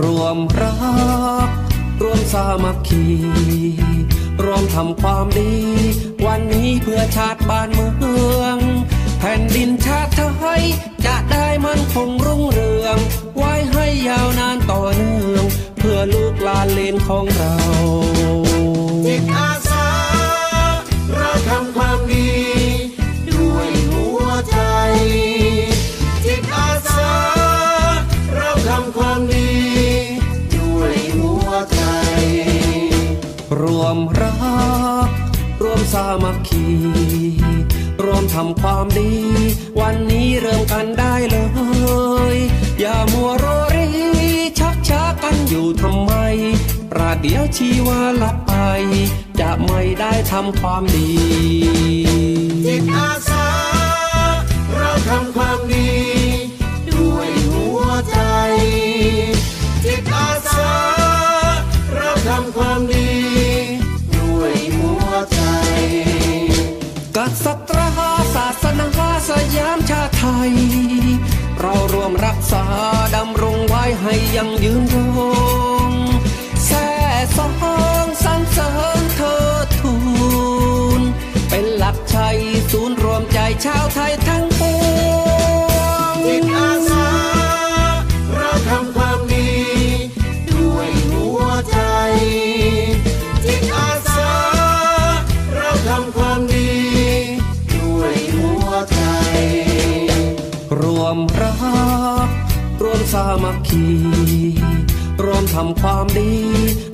รวมรัก รวมสามัคคี รวมทำความดี วันนี้เพื่อชาติบ้านเมือง แผ่นดินชาติไทย จะได้มันคงรุ่งเรือง ไว้ให้ยาวนานต่อเนื่อง เพื่อลูกหลานเลนของ รวมรัก รวมสามัคคี รวมทำความดี วันนี้เริ่มกันได้เลย อย่ามัวรอรีชักช้ากันอยู่ทำไม ประเดี๋ยวชีวาลับไป จะไม่ได้ทำความดี จิตอาสา เราทำความดี ด้วยหัวใจ จิตอาสา เราทำความดี ไทย เรารวมรักษาดำรงไว้ให้ยังยืนยงแส่สองสรรเสริญเธอทูลเป็นหลักชัยศูนย์รวมใจชาวไทย รักรวมสามัคคีรวมทำความดี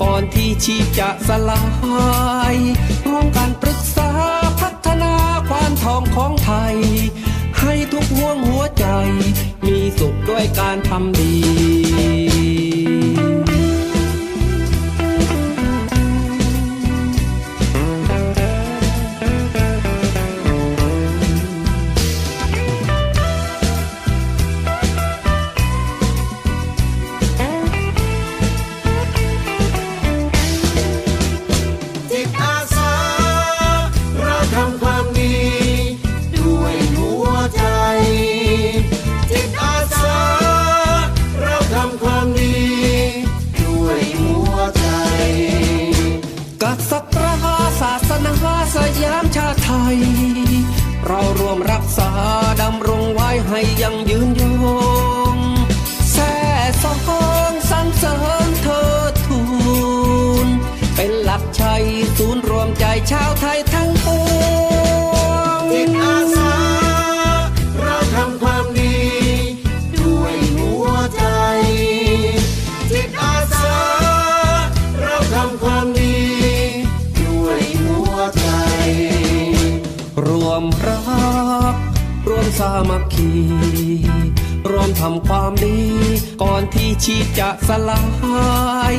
ก่อนที่ชีพจะสลายร่วมกันปรึกษาพัฒนาความทองของไทย ให้ทุกห่วงหัวใจ มีสุขด้วยการทำดี ย เรารวมรักษาดำรงไว้ให้ยังยืนยงแส่สองสรรเสริญเธอทูลเป็นหลักชัยศูนย์รวมใจชาวไทย รวมสามัคคีรวมทำความดี ก่อนที่ชีจะสลาย